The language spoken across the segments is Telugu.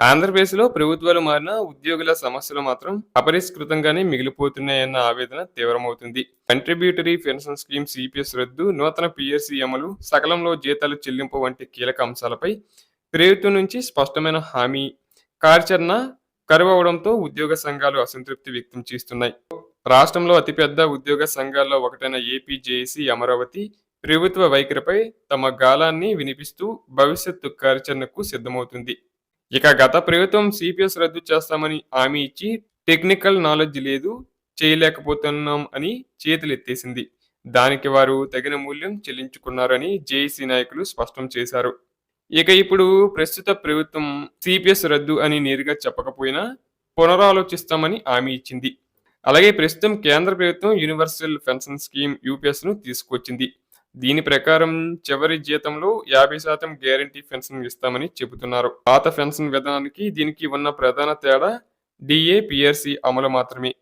ఆంధ్రప్రదేశ్లో ప్రభుత్వాలు మారిన ఉద్యోగుల సమస్యలు మాత్రం అపరిష్కృతంగానే మిగిలిపోతున్నాయన్న ఆవేదన తీవ్రమవుతుంది. కంట్రిబ్యూటరీ పెన్షన్ స్కీమ్ సిపిఎస్ రద్దు నూతన పిఎస్సి అమలు సకలంలో జీతాలు చెల్లింపు వంటి కీలక అంశాలపై ప్రభుత్వం నుంచి స్పష్టమైన హామీ కార్యాచరణ కరువవడంతో ఉద్యోగ సంఘాలు అసంతృప్తి వ్యక్తం చేస్తున్నాయి. రాష్ట్రంలో అతిపెద్ద ఉద్యోగ సంఘాల్లో ఒకటైన ఏపీజేఏసీ అమరావతి ప్రభుత్వ వైఖరిపై తమ గాలాన్ని వినిపిస్తూ భవిష్యత్తు కార్యాచరణకు సిద్ధమవుతుంది. ఇక గత ప్రభుత్వం సిపిఎస్ రద్దు చేస్తామని హామీ ఇచ్చి టెక్నికల్ నాలెడ్జ్ లేదు చేయలేకపోతున్నాం అని చేతులెత్తేసింది. దానికి వారు తగిన మూల్యం చెల్లించుకున్నారని జేఏసీ నాయకులు స్పష్టం చేశారు. ఇక ఇప్పుడు ప్రస్తుత ప్రభుత్వం సిపిఎస్ రద్దు అని నేరుగా చెప్పకపోయినా పునరాలోచిస్తామని హామీ ఇచ్చింది. అలాగే ప్రస్తుతం కేంద్ర ప్రభుత్వం యూనివర్సల్ పెన్షన్ స్కీమ్ యూపీఎస్ను తీసుకొచ్చింది దీని ప్రకారం చివరి జీతంలో యాభై శాతం గ్యారంటీ పెన్షన్ ఇస్తామని చెబుతున్నారు. పాత పెన్షన్ విధానానికి దీనికి ఉన్న ప్రధాన తేడా డిఏ పిఆర్సి అమలు మాత్రమే.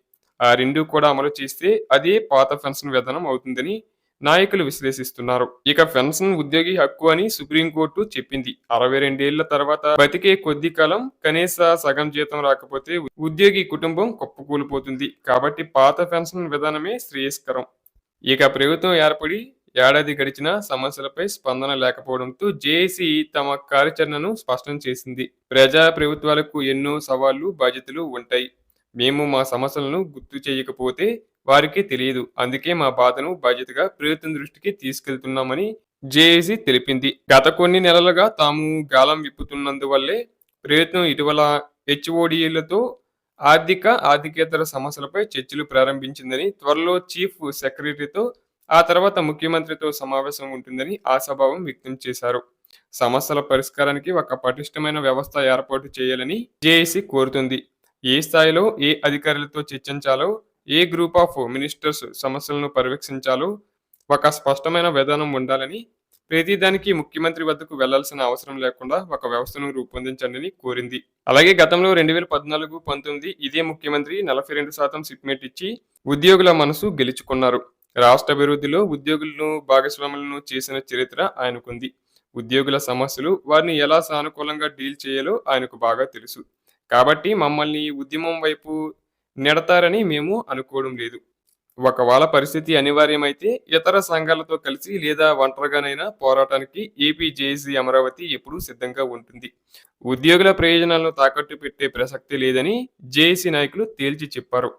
ఆ రెండు కూడా అమలు చేస్తే అదే పాత పెన్షన్ విధానం అవుతుందని నాయకులు విశ్లేషిస్తున్నారు. ఇక పెన్షన్ ఉద్యోగి హక్కు అని సుప్రీంకోర్టు చెప్పింది. అరవై రెండేళ్ళ తర్వాత బతికే కొద్ది కాలం కనీస సగం జీతం రాకపోతే ఉద్యోగి కుటుంబం కుప్పకూలిపోతుంది. కాబట్టి పాత పెన్షన్ విధానమే శ్రేయస్కరం. ఇక ప్రభుత్వం ఏర్పడి ఏడాది గడిచిన సమస్యలపై స్పందన లేకపోవడంతో జేఏసీ తమ కార్యాచరణను స్పష్టం చేసింది. ప్రజా ప్రభుత్వాలకు ఎన్నో సవాళ్ళు బాధ్యతలు ఉంటాయి. మేము మా సమస్యలను గుర్తు చేయకపోతే వారికి తెలియదు. అందుకే మా బాధను బాధ్యతగా ప్రభుత్వం దృష్టికి తీసుకెళ్తున్నామని జేఏసీ తెలిపింది. గత కొన్ని నెలలుగా తాము గాలం విప్పుతున్నందువల్లే ప్రభుత్వం ఇటీవల హెచ్ఓడిలతో ఆర్థిక ఆర్థికేతర సమస్యలపై చర్చలు ప్రారంభించిందని త్వరలో చీఫ్ సెక్రటరీతో ఆ తర్వాత ముఖ్యమంత్రితో సమావేశం ఉంటుందని ఆశాభావం వ్యక్తం చేశారు. సమస్యల పరిష్కారానికి ఒక పటిష్టమైన వ్యవస్థ ఏర్పాటు చేయాలని జేఏసీ కోరుతుంది. ఏ స్థాయిలో ఏ అధికారులతో చర్చించాలో ఏ గ్రూప్ ఆఫ్ మినిస్టర్స్ సమస్యలను పర్యవేక్షించాలో ఒక స్పష్టమైన విధానం ఉండాలని ప్రతిదానికి ముఖ్యమంత్రి వద్దకు వెళ్ళాల్సిన అవసరం లేకుండా ఒక వ్యవస్థను రూపొందించండి కోరింది. అలాగే గతంలో రెండు వేల పద్నాలుగు పంతొమ్మిది ఇదే ముఖ్యమంత్రి నలభై రెండు శాతం సిప్మేట్ ఇచ్చి ఉద్యోగుల మనసు గెలుచుకున్నారు. రాష్ట్ర అభివృద్ధిలో ఉద్యోగులను భాగస్వాములను చేసిన చరిత్ర ఆయనకుంది. ఉద్యోగుల సమస్యలు వారిని ఎలా సానుకూలంగా డీల్ చేయాలో ఆయనకు బాగా తెలుసు. కాబట్టి మమ్మల్ని ఉద్యమం వైపు నెడతారని మేము అనుకోవడం లేదు. ఒకవేళ పరిస్థితి అనివార్యమైతే ఇతర సంఘాలతో కలిసి లేదా ఒంటరిగానైనా పోరాటానికి ఏపీ జేఏసీ అమరావతి ఎప్పుడూ సిద్ధంగా ఉంటుంది. ఉద్యోగుల ప్రయోజనాలను తాకట్టు పెట్టే ప్రసక్తి లేదని జేఏసీ నాయకులు తేల్చి చెప్పారు.